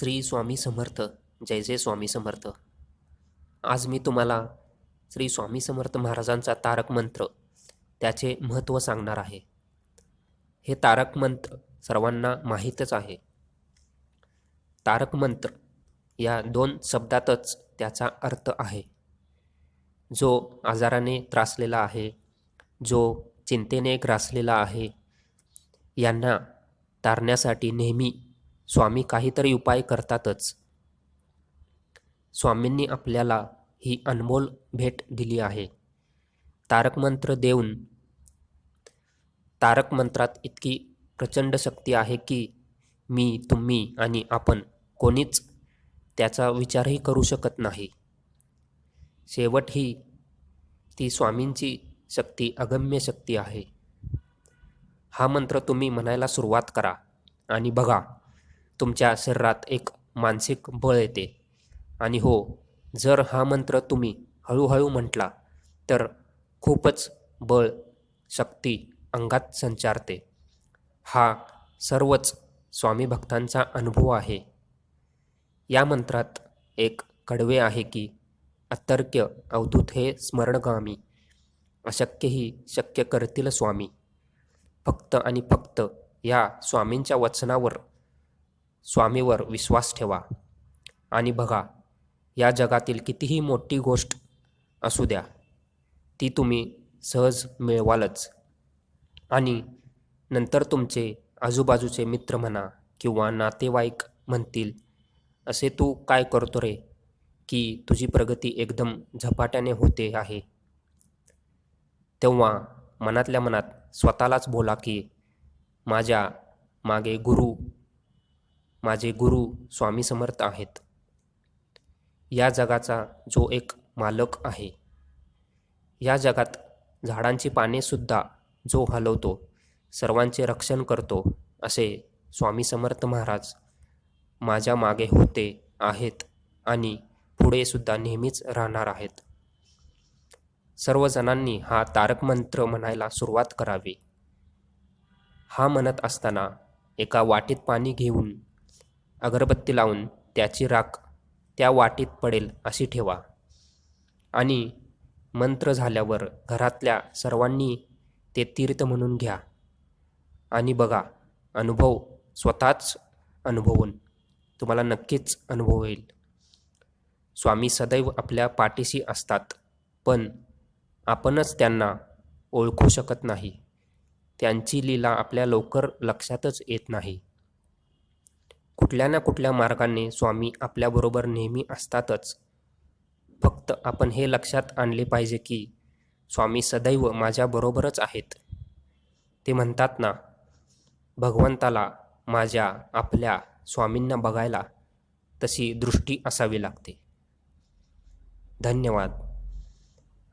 श्री स्वामी समर्थ. जय जय स्वामी समर्थ. आज मी तुम्हाला श्री स्वामी समर्थ महाराजांचा तारक मंत्र त्याचे महत्त्व सांगणार आहे. हे तारक मंत्र सर्वांना माहीतच आहे. तारक मंत्र या दोन शब्दातच त्याचा अर्थ आहे. जो आजाराने त्रासलेला आहे जो चिंतेने ग्रासलेला आहे यांना तारण्यासाठी नेहमी स्वामी काहीतरी उपाय करतातच. स्वामींनी आपल्याला ही अनमोल भेट दिली आहे. तारक मंत्र देऊन तारक मंत्रात इतकी प्रचंड शक्ती आहे की मी तुम्ही आणि आपण कोणीच त्याचा विचारही करू शकत नाही. शेवट ही ती स्वामींची शक्ती अगम्य शक्ती आहे. हा मंत्र तुम्ही म्हणायला सुरुवात करा आणि बघा तुमच्या शरीरात एक मानसिक बळ येते. आणि हो जर हा मंत्र तुम्ही हळूहळू म्हटला तर खूपच बळ शक्ती अंगात संचारते. हा सर्वच स्वामी भक्तांचा अनुभव आहे. या मंत्रात एक कडवे आहे की अतर्क्य अवधूत हे स्मरणगामी अशक्यही शक्य करतील स्वामी. फक्त आणि फक्त या स्वामींच्या वचनावर स्वामीवर विश्वास ठेवा आणि बघा या जगातील कितीही मोठी गोष्ट असू द्या ती तुम्ही सहज मिळवालच. आणि नंतर तुमचे आजूबाजूचे मित्र म्हणा किंवा नातेवाईक म्हणतील असे तू काय करतो रे की तुझी प्रगती एकदम झपाट्याने होते आहे? तेव्हा मनातल्या मनात स्वतःलाच बोला की माझ्या मागे गुरु माझे गुरु स्वामी समर्थ आहेत. या जगाचा जो एक मालक आहे या जगात झाडांची पानेसुद्धा जो हलवतो सर्वांचे रक्षण करतो असे स्वामी समर्थ महाराज माझ्या मागे होते आहेत आणि पुढे सुद्धा नेहमीच राहणार आहेत. सर्वजणांनी हा तारक मंत्र म्हणायला सुरुवात करावी. हा म्हणत असताना एका वाटीत पाणी घेऊन अगरबत्ती लावून त्याची राख त्या वाटीत पडेल अशी ठेवा. आणि मंत्र झाल्यावर घरातल्या सर्वांनी ते तीर्थ म्हणून घ्या. आणि बघा अनुभव स्वतःच अनुभवून तुम्हाला नक्कीच अनुभव येईल स्वामी सदैव आपल्या पाठीशी असतात पण आपणच त्यांना ओळखू शकत नाही. त्यांची लीला आपल्या लवकर लक्षातच येत नाही. कुठल्या ना कुठल्या मार्गाने स्वामी आपल्याबरोबर नेहमी असतातच. फक्त आपण हे लक्षात आणले पाहिजे की स्वामी सदैव माझ्याबरोबरच आहेत. ते म्हणतात ना भगवंताला माझ्या आपल्या स्वामींना बघायला तशी दृष्टी असावी लागते. धन्यवाद.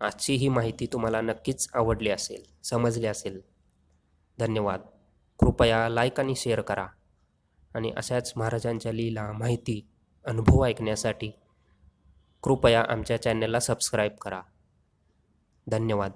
आजची ही माहिती तुम्हाला नक्कीच आवडली असेल समजली असेल. धन्यवाद. कृपया लाईक आणि शेअर करा. आणि अशाच महाराजांच्या लीला माहिती अनुभव ऐकण्यासाठी कृपया आमच्या चॅनलला सबस्क्राईब करा. धन्यवाद.